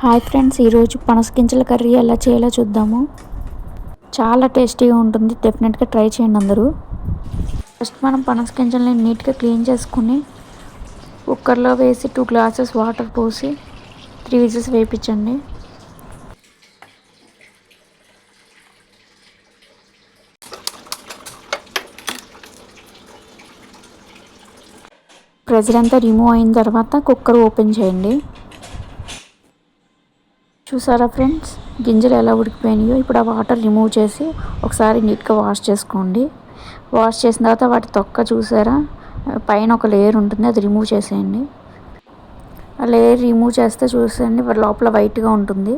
Hi friends ఈరోజు పనసగింజల curry ఎలా చేయాలో చూద్దాము. చాలా టేస్టీగా ఉంటుంది డెఫినెట్గా ట్రై చేయండి అందరూ. ఫస్ట్ మనం పనసగింజల్ని నీట్గా క్లీన్ చేసుకుని కుక్కర్లో వేసి టూ గ్లాసెస్ వాటర్ పోసి త్రీ విజెస్ వేయించండి. ప్రెజర్ అంతా రిమూవ్ అయిన తర్వాత కుక్కర్ ఓపెన్ చేయండి. చూసారా ఫ్రెండ్స్? గింజలు ఎలా ఉడికిపోయినాయో ఇప్పుడు ఆ వాటర్ రిమూవ్ చేసి ఒకసారి నీట్గా వాష్ చేసుకోండి. వాష్ చేసిన తర్వాత వాటి తొక్క చూసారా? పైన ఒక లేయర్ ఉంటుంది అది రిమూవ్ చేసేయండి. ఆ లేయర్ రిమూవ్ చేస్తే చూసేయండి లోపల వైట్గా ఉంటుంది.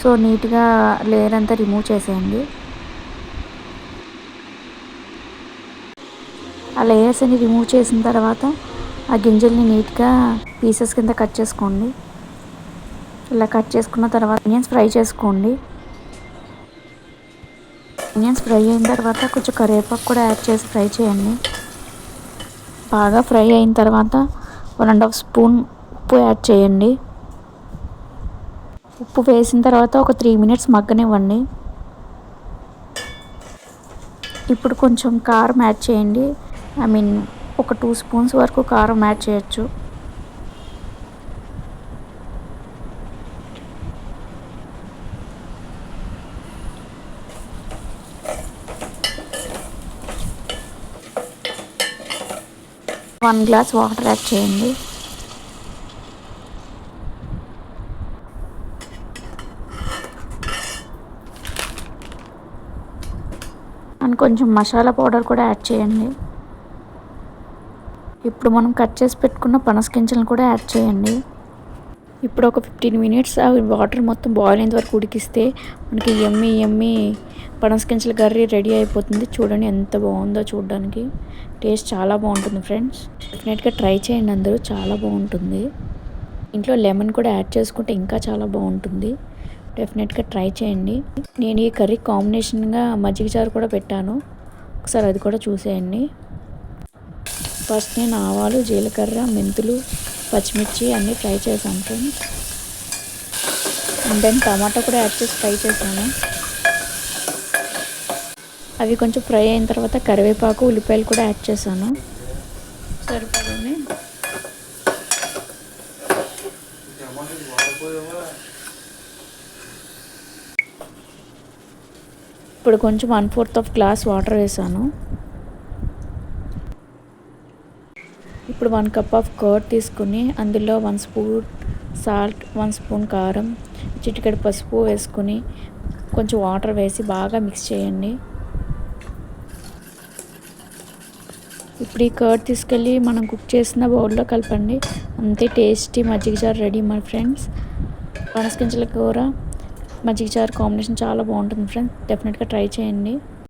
సో నీట్గా లేయర్ అంతా రిమూవ్ చేసేయండి. ఆ లేయర్స్ అన్ని రిమూవ్ చేసిన తర్వాత ఆ గింజల్ని నీట్గా పీసెస్ కింద కట్ చేసుకోండి. ఇలా కట్ చేసుకున్న తర్వాత ఆనియన్స్ ఫ్రై చేసుకోండి. ఆనియన్స్ ఫ్రై అయిన తర్వాత కొంచెం కరివేపాకు కూడా యాడ్ చేసి ఫ్రై చేయండి. బాగా ఫ్రై అయిన తర్వాత వన్ అండ్ హాఫ్ స్పూన్ ఉప్పు యాడ్ చేయండి. ఉప్పు వేసిన తర్వాత ఒక త్రీ మినిట్స్ మగ్గనివ్వండి. ఇప్పుడు కొంచెం కారం యాడ్ చేయండి. ఐ మీన్ ఒక టూ స్పూన్స్ వరకు కారం యాడ్ చేయొచ్చు. వన్ గ్లాస్ వాటర్ యాడ్ చేయండి. అండ్ కొంచెం మసాలా పౌడర్ కూడా యాడ్ చేయండి. ఇప్పుడు మనం కట్ చేసి పెట్టుకున్న పనసగింజలను కూడా యాడ్ చేయండి. ఇప్పుడు ఒక ఫిఫ్టీన్ మినిట్స్ ఆ వాటర్ మొత్తం బాయిల్ అయిన వరకు ఉడికిస్తే మనకి ఎమ్మి ఎమ్మి పనసకించల కర్రీ రెడీ అయిపోతుంది. చూడండి ఎంత బాగుందో చూడడానికి. టేస్ట్ చాలా బాగుంటుంది ఫ్రెండ్స్ డెఫినెట్గా ట్రై చేయండి అందరూ చాలా బాగుంటుంది. ఇంట్లో లెమన్ కూడా యాడ్ చేసుకుంటే ఇంకా చాలా బాగుంటుంది. డెఫినెట్గా ట్రై చేయండి. నేను ఈ కర్రీ కాంబినేషన్గా మజ్జిగ చారు కూడా పెట్టాను. ఒకసారి అది కూడా చూసేయండి. ఫస్ట్ నేను ఆవాలు జీలకర్ర మెంతులు పచ్చిమిర్చి అన్నీ ఫ్రై చేశాను ఫ్రెండ్స్ అండ్ దెన్ టమాటా కూడా యాడ్ చేసి ఫ్రై చేశాను. అవి కొంచెం ఫ్రై అయిన తర్వాత కరివేపాకు ఉల్లిపాయలు కూడా యాడ్ చేశాను. సరిపడని ఇప్పుడు కొంచెం one fourth of glass water వేసాను ఇప్పుడు వన్ కప్ ఆఫ్ కర్డ్ తీసుకుని అందులో one spoon salt one spoon కారం చిటికెడు పసుపు వేసుకుని కొంచెం వాటర్ వేసి బాగా మిక్స్ చేయండి. ఇప్పుడు ఈ కర్డ్ తీసుకెళ్ళి మనం కుక్ చేసిన బౌల్లో కలపండి. అంతే టేస్టీ మజ్జిగ చారు రెడీ మా ఫ్రెండ్స్ పనసగింజల కూర మజ్జిగ చారు కాంబినేషన్ చాలా బాగుంటుంది ఫ్రెండ్స్ డెఫినెట్గా ట్రై చేయండి.